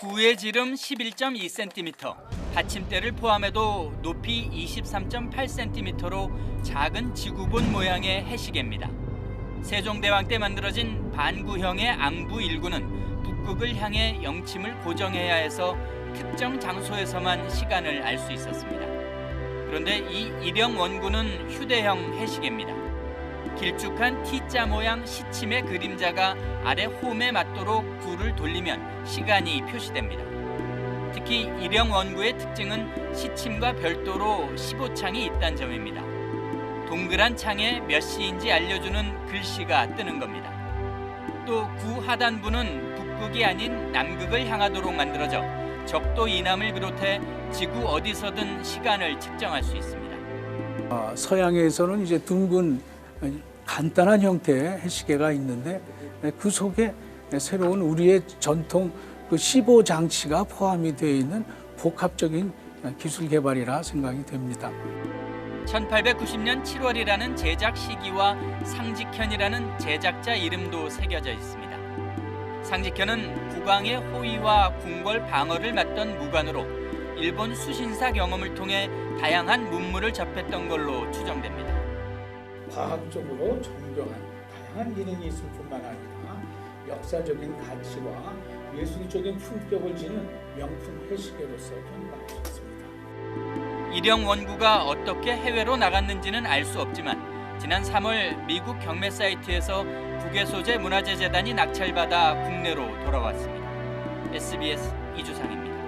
구의 지름 11.2cm, 받침대를 포함해도 높이 23.8cm로 작은 지구본 모양의 해시계입니다. 세종대왕 때 만들어진 반구형의 앙부 일구는 북극을 향해 영침을 고정해야 해서 특정 장소에서만 시간을 알 수 있었습니다. 그런데 이 일형 원구는 휴대형 해시계입니다. 길쭉한 T자 모양 시침의 그림자가 아래 홈에 맞도록 구를 돌리면 시간이 표시됩니다. 특히 일형 원구의 특징은 시침과 별도로 15창이 있다는 점입니다. 동그란 창에 몇 시인지 알려주는 글씨가 뜨는 겁니다. 또 구 하단부는 북극이 아닌 남극을 향하도록 만들어져 적도 이남을 비롯해 지구 어디서든 시간을 측정할 수 있습니다. 아, 서양에서는 이제 둥근 어, 간단한 형태의 해시계가 있는데 그 속에 새로운 우리의 전통 그 15 장치가 포함이 되어 있는 복합적인 기술 개발이라 생각이 됩니다. 1890년 7월이라는 제작 시기와 상직현이라는 제작자 이름도 새겨져 있습니다. 상직현은 국왕의 호위와 궁궐 방어를 맡던 무관으로 일본 수신사 경험을 통해 다양한 문물을 접했던 걸로 추정됩니다. 과학적으로 정교한 다양한 기능이 있을 뿐만 아니라 역사적인 가치와 예술적인 품격을 지닌 명품 수 있습니다. 일형 원구가 어떻게 해외로 나갔는지는 알 수 없지만 지난 3월 미국 경매 사이트에서 국외소재 문화재 재단이 낙찰받아 국내로 돌아왔습니다. SBS 이주상입니다.